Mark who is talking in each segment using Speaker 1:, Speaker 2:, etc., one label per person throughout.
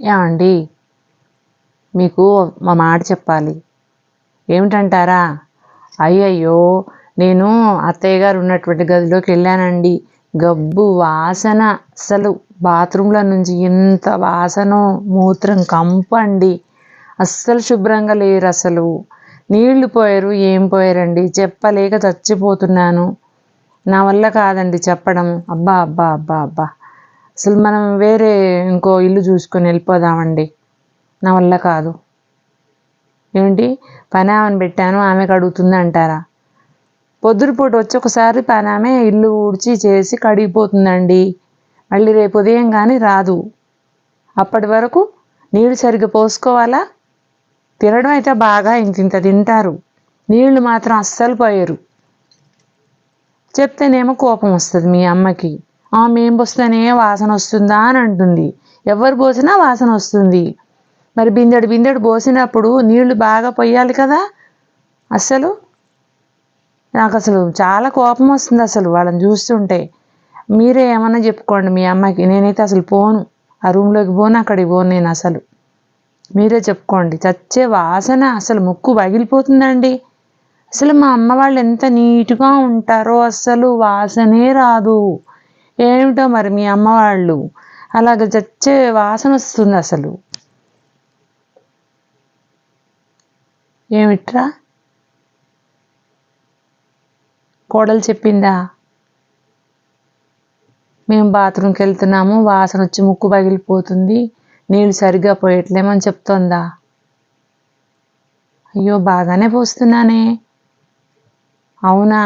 Speaker 1: ఏమండి మీకు మా మాట చెప్పాలి. ఏమిటంటారా? అయ్యయ్యో నేను అత్తయ్య గారు ఉన్నటువంటి గదిలోకి వెళ్ళానండి. గబ్బు వాసన. అసలు బాత్రూంలో నుంచి ఎంత వాసన మూత్రం కంపు అండి. అస్సలు శుభ్రంగా లేరు అసలు. నీళ్ళు పోయారు ఏం పోయారండి. చెప్పలేక చచ్చిపోతున్నాను. నా వల్ల కాదండి చెప్పడం. అబ్బా అబ్బా అబ్బా అబ్బా. అసలు మనం వేరే ఇంకో ఇల్లు చూసుకొని వెళ్ళిపోదామండి. నా వల్ల కాదు. ఏంటి పని ఆమెను పెట్టాను ఆమెకు అడుగుతుంది అంటారా? పొద్దుటిపూట వచ్చి ఒకసారి పని ఆమె ఇల్లు ఊడ్చి చేసి కడిగిపోతుందండి. మళ్ళీ రేపు ఉదయం కానీ రాదు. అప్పటి వరకు నీళ్ళు సరిగ్గా పోసుకోవాలా? తినడం అయితే బాగా ఇంత ఇంత తింటారు. నీళ్ళు మాత్రం అస్సలు పోయారు. చెప్తేనేమో కోపం వస్తుంది మీ అమ్మకి. మేము మేం పోస్తేనే వాసన వస్తుందా అని అంటుంది. ఎవరు పోసినా వాసన వస్తుంది. మరి బిందెడు బిందెడు పోసినప్పుడు నీళ్ళు బాగా పొయ్యాలి కదా? అసలు నాకు అసలు చాలా కోపం వస్తుంది అసలు వాళ్ళని చూస్తుంటే. మీరే ఏమన్నా చెప్పుకోండి మీ అమ్మకి. నేనైతే అసలు పోను. ఆ రూమ్లోకి పోను అక్కడికి పోను నేను అసలు. మీరే చెప్పుకోండి. చచ్చే వాసన అసలు ముక్కు పగిలిపోతుందండి. అసలు మా అమ్మ వాళ్ళు ఎంత నీట్గా ఉంటారో అసలు వాసనే రాదు. ఏమిటో మరి మీ అమ్మ వాళ్ళు? అలాగ చచ్చే వాసన వస్తుంది అసలు. ఏమిట్రా? కోడలు చెప్పిందా? మేము బాత్రూమ్కి వెళ్తున్నాము వాసన వచ్చి ముక్కు పగిలిపోతుంది నీళ్ళు సరిగ్గా పోయట్లేమని చెప్తోందా? అయ్యో బాగానే పోస్తున్నానే. అవునా?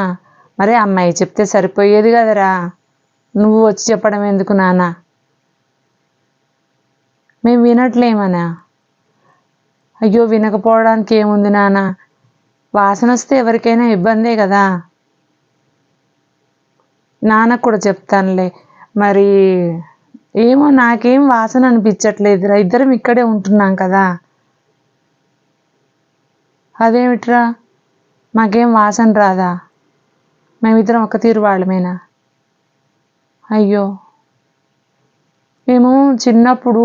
Speaker 1: మరే అమ్మాయి చెప్తే సరిపోయేది కదరా. నువ్వు వచ్చి చెప్పడం ఎందుకు నాన్న? మేము వినట్లేమనా అయ్యో వినకపోవడానికి ఏముంది నాన్న? వాసన వస్తే ఎవరికైనా ఇబ్బందే కదా? నాన్నకు కూడా చెప్తానులే. మరి ఏమో నాకేం వాసన అనిపించట్లేదురా. ఇద్దరం ఇక్కడే ఉంటున్నాం కదా? అదేమిట్రా? మాకేం వాసన రాదా? మేమిద్దరం ఒక తీరు వాళ్ళమేనా? అయ్యో. మేము చిన్నప్పుడు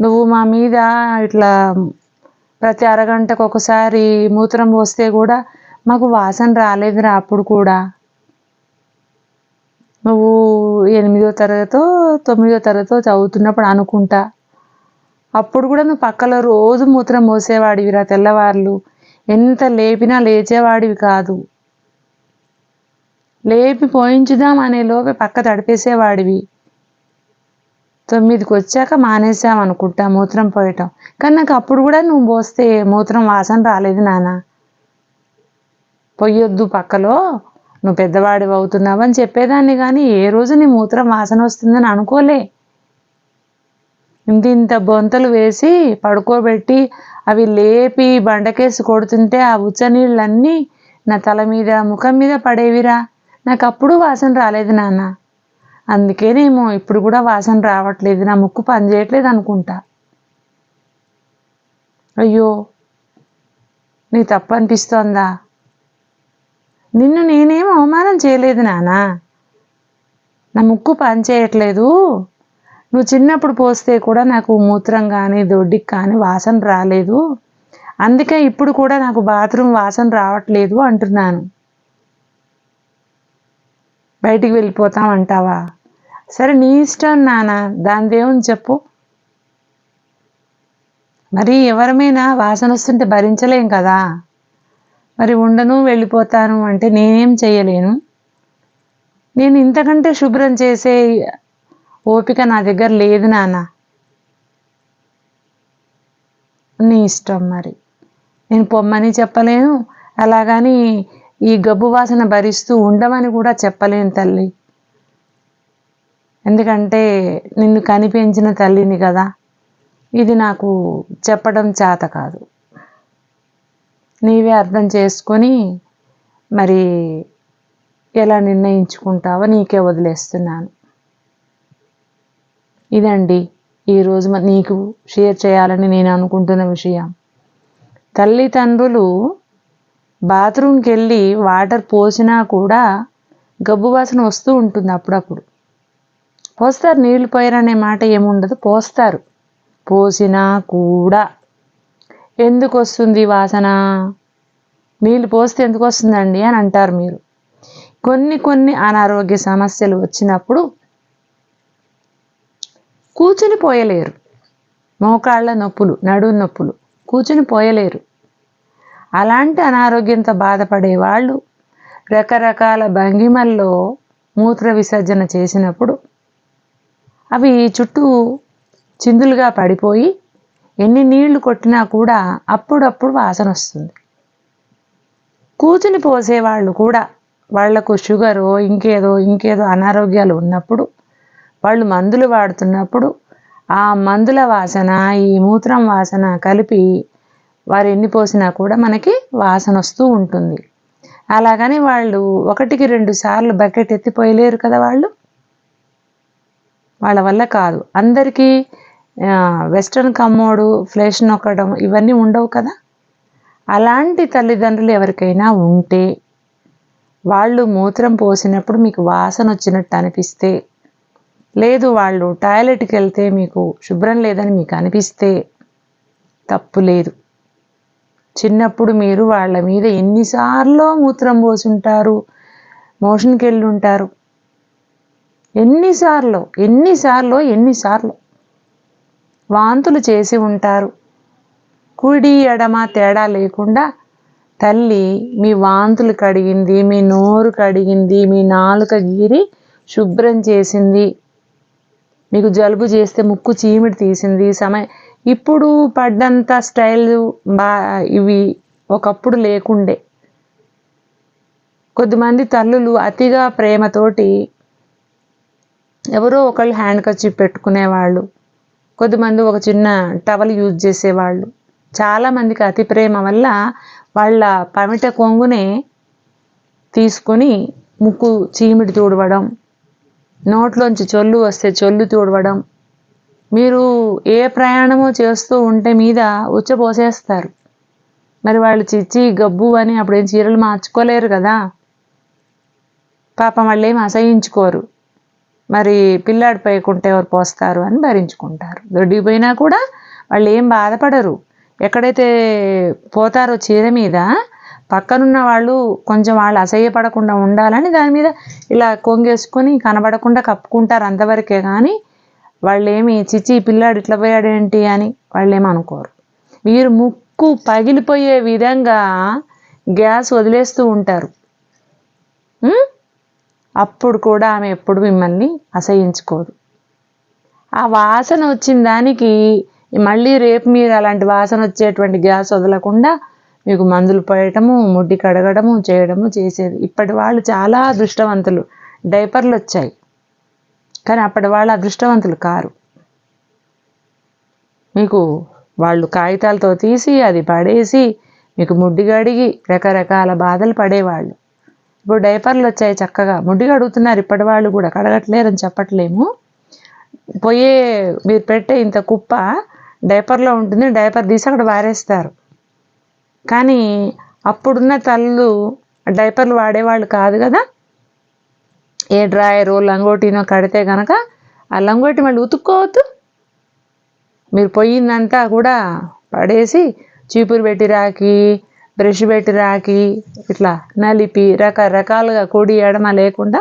Speaker 1: నువ్వు మా మీద ఇట్లా ప్రతి అరగంటకు ఒకసారి మూత్రం పోస్తే కూడా మాకు వాసన రాలేదురా అప్పుడు కూడా. నువ్వు ఎనిమిదో తరగతో తొమ్మిదో తరగతో చదువుతున్నప్పుడు అనుకుంటా. అప్పుడు కూడా నువ్వు పక్కలో రోజు మూత్రం మోసేవాడివిరా తెల్లవార్లు. ఎంత లేపినా లేచేవాడివి కాదు. లేపి పోయించుదాం అనే లోపే పక్క తడిపేసేవాడివి. తొమ్మిదికి వచ్చాక మానేసాం అనుకుంటా మూత్రం పోయటం. కానీ నాకు అప్పుడు కూడా నువ్వు పోస్తే మూత్రం వాసన రాలేదు నాన్న. పొయ్యొద్దు పక్కలో నువ్వు పెద్దవాడివి అవుతున్నావు అని చెప్పేదాన్ని కానీ ఏ రోజు నీ మూత్రం వాసన వస్తుందని అనుకోలే. ఇంత ఇంత బొంతలు వేసి పడుకోబెట్టి అవి లేపి బండకేసి కొడుతుంటే ఆ ఉచ్చ నీళ్ళన్నీ నా తల మీద ముఖం మీద పడేవిరా. నాకు అప్పుడు వాసన రాలేదు నాన్న. అందుకేనేమో ఇప్పుడు కూడా వాసన రావట్లేదు నా ముక్కు పనిచేయట్లేదు అనుకుంటా. అయ్యో నీ తప్పు అనిపిస్తోందా? నిన్ను నేనేం అవమానం చేయలేదు నానా నా ముక్కు పనిచేయట్లేదు నువ్వు చిన్నప్పుడు పోస్తే కూడా నాకు మూత్రం కానీ దొడ్డికి కానీ వాసన రాలేదు. అందుకే ఇప్పుడు కూడా నాకు బాత్రూమ్ వాసన రావట్లేదు అంటున్నాను. బయటికి వెళ్ళిపోతాం అంటావా? సరే నీ ఇష్టం నాన్న దాని దేవుని చెప్పు. మరి ఎవరమైనా వాసన వస్తుంటే భరించలేం కదా. మరి ఉండను వెళ్ళిపోతాను అంటే నేనేం చేయలేను? నేను ఇంతకంటే శుభ్రం చేసే ఓపిక నా దగ్గర లేదు నాన్న నీ ఇష్టం మరి. నేను పొమ్మని చెప్పలేను. అలాగని ఈ గబ్బు వాసన భరిస్తూ ఉండమని కూడా చెప్పలేను తల్లి. ఎందుకంటే నిన్ను కనిపించిన తల్లిని కదా. ఇది నాకు చెప్పడం చేత కాదు. నీవే అర్థం చేసుకొని మరి ఎలా నిర్ణయించుకుంటావో నీకే వదిలేస్తున్నాను. ఇదండి ఈరోజు మ- నీకు షేర్ చేయాలని నేను అనుకుంటున్న విషయం. తల్లిదండ్రులు బాత్రూమ్కి వెళ్ళి వాటర్ పోసినా కూడా గబ్బు వాసన వస్తూ ఉంటుంది అప్పుడప్పుడు. పోస్తారు నీళ్ళు పోయారనే మాట ఏముండదు పోస్తారు. పోసినా కూడా. ఎందుకు వస్తుంది వాసన? నీళ్ళు పోస్తే ఎందుకు వస్తుందండి అని అంటారు మీరు. కొన్ని కొన్ని అనారోగ్య సమస్యలు వచ్చినప్పుడు కూర్చుని పోయలేరు. మోకాళ్ళ నొప్పులు నడుము నొప్పులు కూర్చుని పోయలేరు. అలాంటి అనారోగ్యంతో బాధపడే వాళ్ళు రకరకాల భంగిమల్లో మూత్ర విసర్జన చేసినప్పుడు అవి చుట్టూ చిందులుగా పడిపోయి ఎన్ని నీళ్ళు కొట్టినా కూడా అప్పుడప్పుడు వాసన వస్తుంది. కూచుని పోసేవాళ్ళు కూడా వాళ్ళకు షుగరో ఇంకేదో ఇంకేదో అనారోగ్యాలు ఉన్నప్పుడు వాళ్ళు మందులు వాడుతున్నప్పుడు ఆ మందుల వాసన ఈ మూత్రం వాసన కలిపి వారు ఎన్ని పోసినా కూడా మనకి వాసన వస్తూ ఉంటుంది. అలాగని వాళ్ళు ఒకటికి రెండు సార్లు బకెట్ ఎత్తిపోయలేరు కదా వాళ్ళు? వాళ్ళ వల్ల కాదు. అందరికీ వెస్ట్రన్ కమ్మోడు ఫ్లేష్ నొక్కడం ఇవన్నీ ఉండవు కదా? అలాంటి తల్లిదండ్రులు ఎవరికైనా ఉంటే వాళ్ళు మూత్రం పోసినప్పుడు మీకు వాసన వచ్చినట్టు అనిపిస్తే లేదు వాళ్ళు టాయిలెట్కి వెళ్తే మీకు శుభ్రం లేదని మీకు అనిపిస్తే తప్పు లేదు. చిన్నప్పుడు మీరు వాళ్ళ మీద ఎన్నిసార్లు మూత్రం పోసుంటారు? మోషన్కి వెళ్ళి ఉంటారు ఎన్నిసార్లు ఎన్నిసార్లు ఎన్నిసార్లు వాంతులు చేసి ఉంటారు. కుడి ఎడమ తేడా లేకుండా తల్లి మీ వాంతులు కడిగింది మీ నోరు కడిగింది మీ నాలుక గీరి శుభ్రం చేసింది. మీకు జలుబు చేస్తే ముక్కు చీమిడి తీసింది సమయ ఇప్పుడు పడ్డంత స్టైల్ బా ఇవి ఒకప్పుడు లేకుండే. కొద్దిమంది తల్లులు అతిగా ప్రేమతోటి ఎవరో ఒకళ్ళు హ్యాండ్ కచ్చి పెట్టుకునేవాళ్ళు. కొద్దిమంది ఒక చిన్న టవల్ యూజ్ చేసేవాళ్ళు. చాలామందికి అతి ప్రేమ వల్ల వాళ్ళ పమిట కొంగునే తీసుకొని ముక్కు చీమిడి తూడవడం నోట్లోంచి చొల్లు వస్తే చొల్లు తూడవడం మీరు ఏ ప్రయాణమో చేస్తూ ఉంటే మీద ఉచ్చపోసేస్తారు మరి వాళ్ళు చిచ్చి గబ్బు అని అప్పుడేం చీరలు మార్చుకోలేరు కదా. పాపం వాళ్ళు ఏం అసహించుకోరు. మరి పిల్లాడి పైకుంటే ఎవరు పోస్తారు అని భరించుకుంటారు. దొడ్డికి పోయినా కూడా వాళ్ళు ఏం బాధపడరు. ఎక్కడైతే పోతారో చీర మీద పక్కనున్న వాళ్ళు కొంచెం వాళ్ళు అసహ్యపడకుండా ఉండాలని దాని మీద ఇలా కొంగేసుకొని కనబడకుండా కప్పుకుంటారు అంతవరకే కానీ వాళ్ళేమి చిచ్చి చిచి పిల్లాడు ఇట్లా పోయాడేంటి? అని వాళ్ళు అనుకోరు వీరు ముక్కు పగిలిపోయే విధంగా గ్యాస్ వదిలేస్తూ ఉంటారు. అప్పుడు కూడా ఆమె ఎప్పుడు మిమ్మల్ని అసహించుకోదు. ఆ వాసన వచ్చిన దానికి మళ్ళీ రేపు మీరు అలాంటి వాసన వచ్చేటువంటి గ్యాస్ వదలకుండా మీకు మందులు పోయటము ముడ్డి కడగడము చేయడము చేసేది. ఇప్పటి వాళ్ళు చాలా అదృష్టవంతులు. డైపర్లు వచ్చాయి. కానీ అప్పటి వాళ్ళు అదృష్టవంతులు కారు. మీకు వాళ్ళు కాగితాలతో తీసి అది పడేసి మీకు ముడ్డి గడిగి రకరకాల బాధలు పడేవాళ్ళు. ఇప్పుడు డైపర్లు వచ్చాయి చక్కగా. ముడ్డి కడుగుతున్నారు ఇప్పటి వాళ్ళు కూడా. కడగట్లేరని చెప్పట్లేము. పోయే మీరు పెట్టే ఇంత కుప్ప డైపర్లో ఉంటుంది. డైపర్ తీసి అక్కడ వారేస్తారు. కానీ అప్పుడున్న తల్లు డైపర్లు వాడేవాళ్ళు కాదు కదా. ఏ డ్రాయరు లంగోటినో కడితే కనుక ఆ లంగోటి మళ్ళీ ఉతుక్కోవద్దు. మీరు పోయిందంతా కూడా పడేసి చీపురు పెట్టి రాకి బ్రష్ పెట్టి రాకి ఇట్లా నలిపి రకరకాలుగా కుడి ఎడమ లేకుండా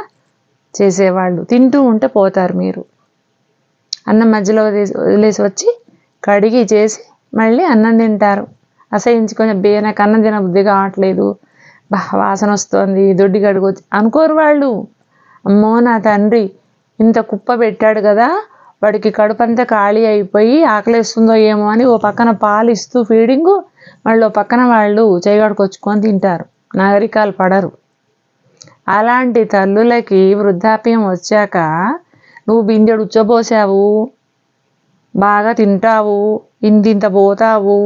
Speaker 1: చేసేవాళ్ళు. తింటూ ఉంటే పోతారు మీరు. అన్నం మధ్యలో వదిలేసి వదిలేసి వచ్చి కడిగి చేసి మళ్ళీ అన్నం తింటారు. అసహించుకొని బే నాకు అన్నం తిన బుద్ధి కావట్లేదు. బా వాసన వస్తుంది దొడ్డి కడుగొచ్చి అనుకోరు వాళ్ళు. అమ్మో నా తండ్రి ఇంత కుప్ప పెట్టాడు కదా వాడికి కడుపంతా ఖాళీ అయిపోయి ఆకలేస్తుందో ఏమో అని ఓ పక్కన పాలు ఇస్తూ ఫీడింగు వాళ్ళు పక్కన వాళ్ళు చేయగడుకొచ్చుకొని తింటారు. నాగరికాలు పడరు. అలాంటి తల్లులకి వృద్ధాప్యం వచ్చాక నువ్వు బిందెడు ఉచ్చబోసావు బాగా తింటావు ఇంతింత పోతావు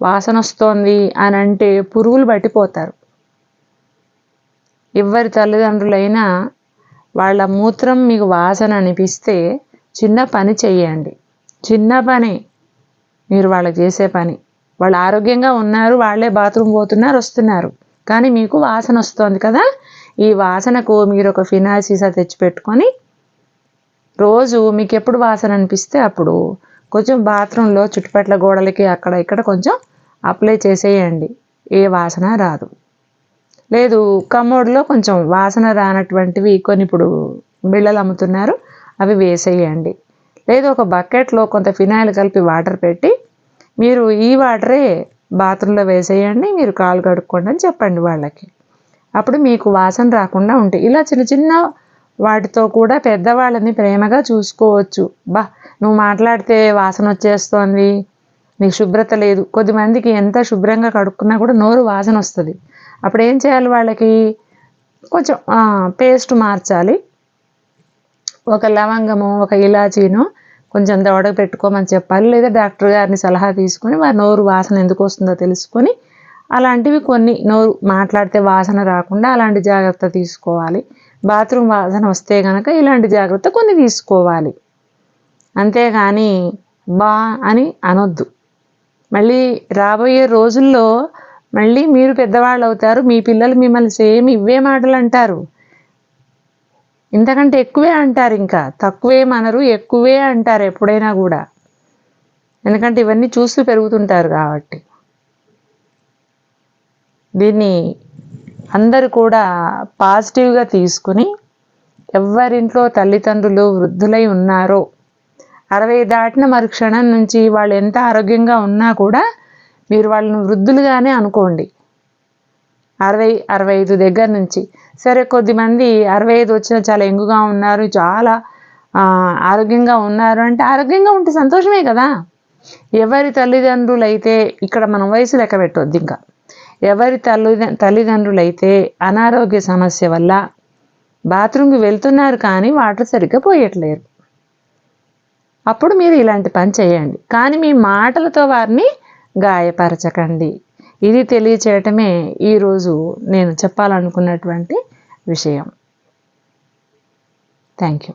Speaker 1: వాసన వస్తోంది అని అంటే పురుగులు పట్టిపోతారు. ఎవరి తల్లిదండ్రులైనా వాళ్ళ మూత్రం మీకు వాసన అనిపిస్తే చిన్న పని చెయ్యండి. చిన్న పని. మీరు వాళ్ళకి చేసే పని. వాళ్ళు ఆరోగ్యంగా ఉన్నారు వాళ్ళే బాత్రూమ్ పోతున్నారు వస్తున్నారు. కానీ మీకు వాసన వస్తుంది కదా? ఈ వాసనకు మీరు ఒక ఫినాయిల్ సీసా తెచ్చిపెట్టుకొని రోజు మీకు ఎప్పుడు వాసన అనిపిస్తే అప్పుడు కొంచెం బాత్రూంలో చుట్టుపక్కల గోడలకి అక్కడ ఇక్కడ కొంచెం అప్లై చేసేయండి. ఏ వాసన రాదు. లేదు కమోడ్లో కొంచెం వాసన రానటువంటివి కొన్ని ఇప్పుడు బిళ్ళలు అమ్ముతున్నారు అవి వేసేయండి. లేదు ఒక బకెట్లో కొంత ఫినాయిల్ కలిపి వాటర్ పెట్టి మీరు ఈ వాటరే బాత్రూంలో వేసేయండి మీరు కాలు కడుక్కోండి అని చెప్పండి వాళ్ళకి. అప్పుడు మీకు వాసన రాకుండా ఉంటాయి. ఇలా చిన్న చిన్న వాటితో కూడా పెద్దవాళ్ళని ప్రేమగా చూసుకోవచ్చు. బా నువ్వు మాట్లాడితే వాసన వచ్చేస్తోంది నీకు శుభ్రత లేదు. కొద్దిమందికి ఎంత శుభ్రంగా కడుక్కున్నా కూడా నోరు వాసన వస్తుంది. అప్పుడు ఏం చేయాలి వాళ్ళకి? కొంచెం పేస్ట్ మార్చాలి. ఒక లవంగము ఒక ఇలాచీను కొంచెం దవడ పెట్టుకోమని చెప్పాలి. లేదా డాక్టర్ గారిని సలహా తీసుకొని వారి నోరు వాసన ఎందుకు వస్తుందో తెలుసుకొని అలాంటివి కొన్ని నోరు మాట్లాడితే వాసన రాకుండా అలాంటి జాగ్రత్త తీసుకోవాలి. బాత్రూమ్ వాసన వస్తే కనుక ఇలాంటి జాగ్రత్త కొన్ని తీసుకోవాలి. అంతేగాని బా అని అనొద్దు. మళ్ళీ రాబోయే రోజుల్లో మళ్ళీ మీరు పెద్దవాళ్ళు అవుతారు మీ పిల్లలు మిమ్మల్ని సేమ్ ఇవే మాటలు అంటారు ఇంతకంటే ఎక్కువే అంటారు ఇంకా. తక్కువేమనరు ఎక్కువే అంటారు ఎప్పుడైనా కూడా. ఎందుకంటే ఇవన్నీ చూస్తూ పెరుగుతుంటారు కాబట్టి. దీన్ని అందరూ కూడా పాజిటివ్గా తీసుకుని ఎవరింట్లో తల్లిదండ్రులు వృద్ధులై ఉన్నారో అరవై దాటిన మరుక్షణం నుంచి వాళ్ళు ఎంత ఆరోగ్యంగా ఉన్నా కూడా మీరు వాళ్ళని వృద్ధులుగానే అనుకోండి. అరవై అరవై ఐదు దగ్గర నుంచి. సరే కొద్దిమంది అరవై ఐదు వచ్చిన చాలా ఎంగుగా ఉన్నారు చాలా ఆరోగ్యంగా ఉన్నారు అంటే ఆరోగ్యంగా ఉంటే సంతోషమే కదా. ఎవరి తల్లిదండ్రులు అయితే ఇక్కడ మనం వయసు లెక్క పెట్టొద్దు ఇంకా. ఎవరి తల్లి అయితే అనారోగ్య సమస్య వల్ల బాత్రూమ్కి వెళ్తున్నారు కానీ వాటర్ సరిగ్గా పోయట్లేరు. అప్పుడు మీరు ఇలాంటి పని చేయండి. కానీ మీ మాటలతో వారిని గాయపరచకండి. ఇది తెలియచేయటమే ఈరోజు నేను చెప్పాలనుకున్నటువంటి విషయం. Thank you